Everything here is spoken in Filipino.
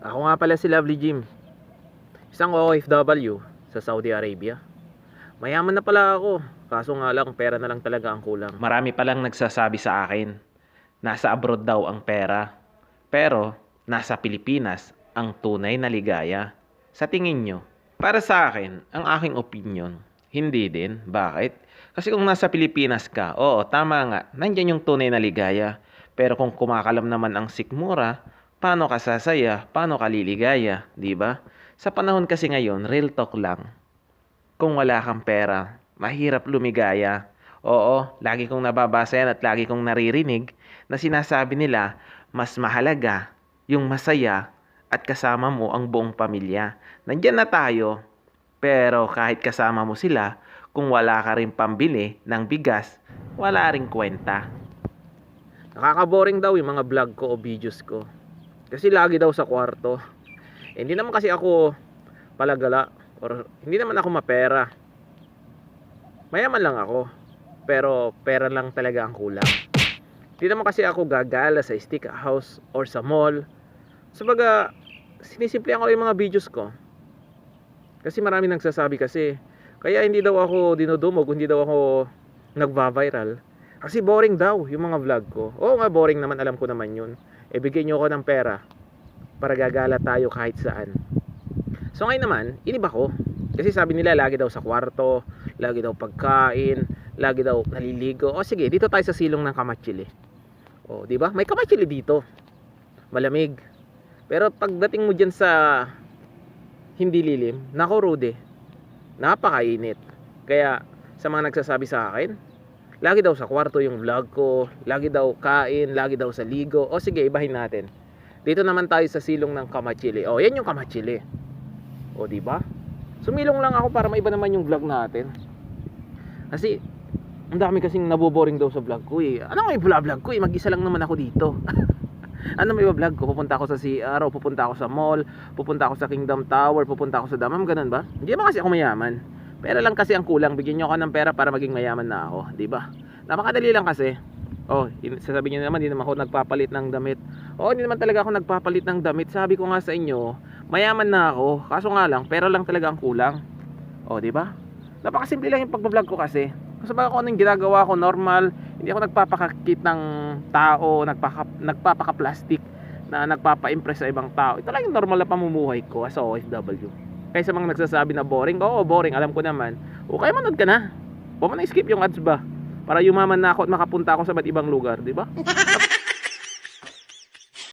Ako nga pala si Lovely Jim. Isang OFW sa Saudi Arabia. Mayaman na pala ako. Kaso nga lang, pera na lang talaga ang kulang. Marami palang nagsasabi sa akin. Nasa abroad daw ang pera. Pero, nasa Pilipinas ang tunay na ligaya. Sa tingin nyo, para sa akin, ang aking opinion, hindi din. Bakit? Kasi kung nasa Pilipinas ka, oo, tama nga, nandyan yung tunay na ligaya. Pero kung kumakalam naman ang sikmura, paano ka sasaya, paano ka liligaya, di ba? Sa panahon kasi ngayon, real talk lang. Kung wala kang pera, mahirap lumigaya. Oo, lagi kong nababasa yan at lagi kong naririnig na sinasabi nila, mas mahalaga yung masaya at kasama mo ang buong pamilya. Nandyan na tayo, pero kahit kasama mo sila, kung wala ka rin pambili ng bigas, wala rin kwenta. Nakaka-boring daw yung mga vlog ko o videos ko. Kasi lagi daw sa kwarto. Eh, hindi naman kasi ako palagala or hindi naman ako mapera. Mayaman lang ako. Pero pera lang talaga ang kulang. Hindi naman kasi ako gagala sa stick house or sa mall. Sabaga, sinisimplihan ko yung mga videos ko. Kasi marami nagsasabi kasi, kaya hindi daw ako dinudumog, hindi daw ako nagva-viral. Kasi boring daw yung mga vlog ko. Oo nga, boring naman, alam ko naman yun. E bigyan nyo ako ng pera para gagala tayo kahit saan. So ngayon naman, iniba ko. Kasi sabi nila lagi daw sa kwarto, lagi daw pagkain, lagi daw naliligo. O sige, dito tayo sa silong ng Kamachili. O, di ba? May Kamachili dito. Malamig. Pero pagdating mo dyan sa hindi lilim, nako Rude, napakainit. Kaya sa mga nagsasabi sa akin, lagi daw sa kwarto yung vlog ko, lagi daw kain, lagi daw sa ligo. O sige, ibahin natin. Dito naman tayo sa silong ng Kamachili. O, yan yung Kamachili. O, di ba? Sumilong lang ako para maiba naman yung vlog natin. Kasi, ang dami kasing naboboring daw sa vlog ko eh. Ano yung vlog ko eh? Mag-isa lang naman ako dito. ano may vlog ko? Pupunta ako sa CR, pupunta ako sa mall, pupunta ako sa Kingdom Tower, pupunta ako sa Damam, ganun ba? Hindi naman kasi ako mayaman. Pera lang kasi ang kulang. Bigyan nyo ako ng pera para maging mayaman na ako. di ba? Napakadali lang kasi. Oh, in- sasabihin nyo naman, hindi naman ako nagpapalit ng damit. Oo, hindi naman talaga ako nagpapalit ng damit. Sabi ko nga sa inyo, mayaman na ako. Kaso nga lang, pera lang talaga ang kulang. Oh, di ba? Napakasimple lang yung pagbablog ko kasi. Kasi baka kung anong ginagawa ko normal, hindi ako nagpapakakit ng tao, nagpaka, nagpapaka-plastic na nagpapa-impress sa ibang tao. Ito lang yung normal na pamumuhay ko as a OFW. Kaya sa mga nagsasabi na boring, oo, boring, alam ko naman. O kaya manood ka na. Huwag mo na skip yung ads ba? Para yumaman na ako at makapunta ako sa iba't ibang lugar, di ba?